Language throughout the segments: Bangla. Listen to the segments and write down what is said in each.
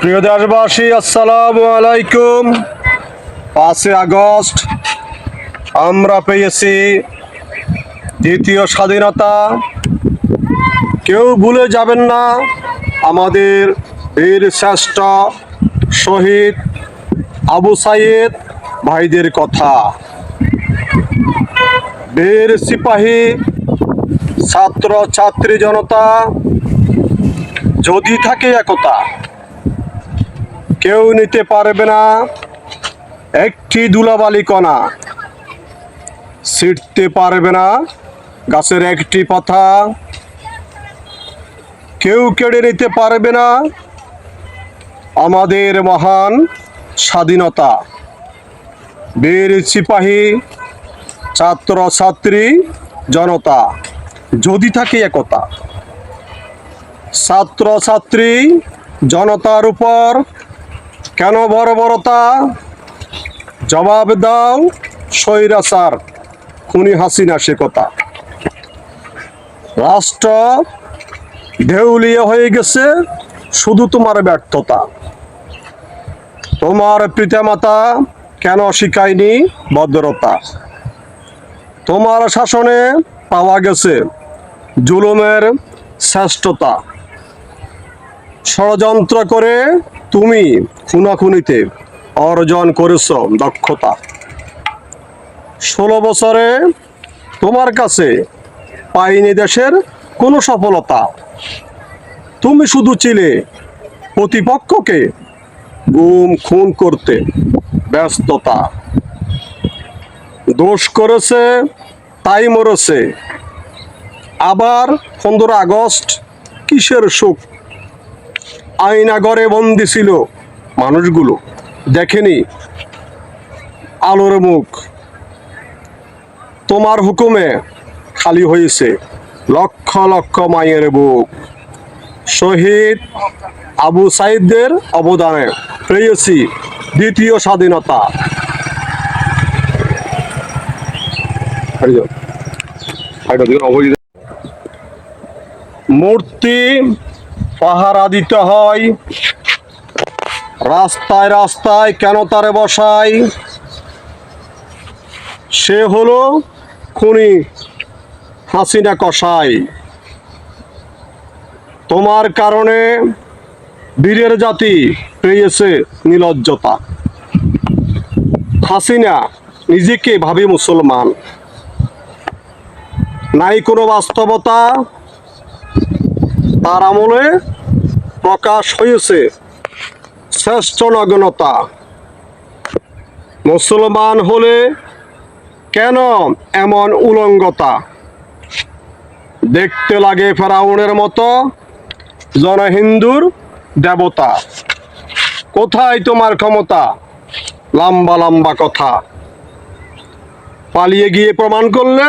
প্রিয় দেশবাসী, আসসালামু আলাইকুম। পাঁচই আগস্ট, আমরা পেয়েছি দ্বিতীয় স্বাধীনতা। কেউ ভুলে যাবেন না, আমাদের বীর শ্রেষ্ঠ শহীদ আবু সাইদ ভাইদের কথা। বীর সিপাহী ছাত্র ছাত্রী জনতা, যদি থাকে একতা কেউ নিতে পারবে না। একটি দুলাবালি কণা ছিটতে পারবে না। গাছের একটি পাতা কেউ কেড়ে নিতে পারবে না। আমাদের মহান স্বাধীনতা। বীর সিপাহী, ছাত্র, ছাত্রী, জনতা, যদি থাকে একতা। ছাত্র, ছাত্রী, জনতার উপর কেন বর্বরতা জবাব দাও স্বৈরাচার খুনি হাসিনা সে কথা। রাষ্ট্র ঢেউলিয়ে হয়ে গেছে, শুধু তোমার ব্যর্থতা। তোমার পিতামাতা কেন শিখায়নি ভদ্রতা? তোমার শাসনে পাওয়া গেছে জুলুমের শ্রেষ্ঠতা। ষড়যন্ত্র করে তুমি খুনাখুনিতে অর্জন করেছ দক্ষতা। ষোলো বছরে তোমার কাছে পাইনি দেশের কোনো সফলতা। তুমি শুধু ছিলে প্রতিপক্ষকে গুম খুন করতে ব্যস্ততা। দোষ করেছে, তাই মরেছে। আবার পনেরো আগস্ট কিসের সুখ আয়নাগরে বন্দি ছিল মানুষগুলো। দেখেনি আলোর মুখ। তোমার হুকুমে খালি হয়েছে লক্ষ লক্ষ মায়ের বুক। শহীদ আবু সাইদদের অবদানে পেয়েছি দ্বিতীয় স্বাধীনতা। মূর্তি পাহারা দিতে হয়। রাস্তায় রাস্তায় কেন তারে বসাই সে হলো খুনি হাসিনা কষাই তোমার কারণে বীরের জাতি পেয়েছে নিলজ্জতা। হাসিনা নিজেকে ভাবি মুসলমান। নাই কোনো বাস্তবতা তার আমলে প্রকাশ হয়েছে শ্রেষ্ঠ নগ্নতা। মুসলমান হলে কেন এমন উলঙ্গতা? দেখতে লাগে ফেরাউনের মতো জন হিন্দুর দেবতা। কোথায় তোমার ক্ষমতা? লম্বা লম্বা কথা। পালিয়ে গিয়ে প্রমাণ করলে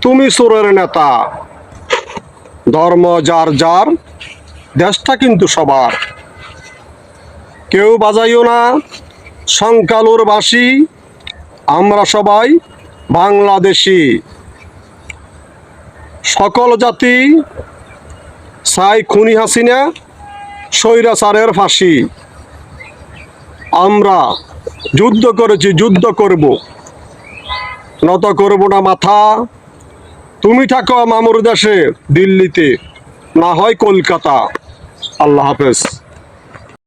তুমি সুরের নেতা। ধর্ম যার যার, দেশটা কিন্তু সবার। কেউ বাজাইও না, সংখ্যালুর বাসী, আমরা সবাই বাংলাদেশি। সকল জাতি সাই খুনি হাসিনা, স্বৈরাচারের ফাঁসি। আমরা যুদ্ধ করেছি, যুদ্ধ করব। নত করব না মাথা তুমি থাকো মামুর দেশে দিল্লিতে। না হয় কলকাতা। আল্লাহ হাফেজ।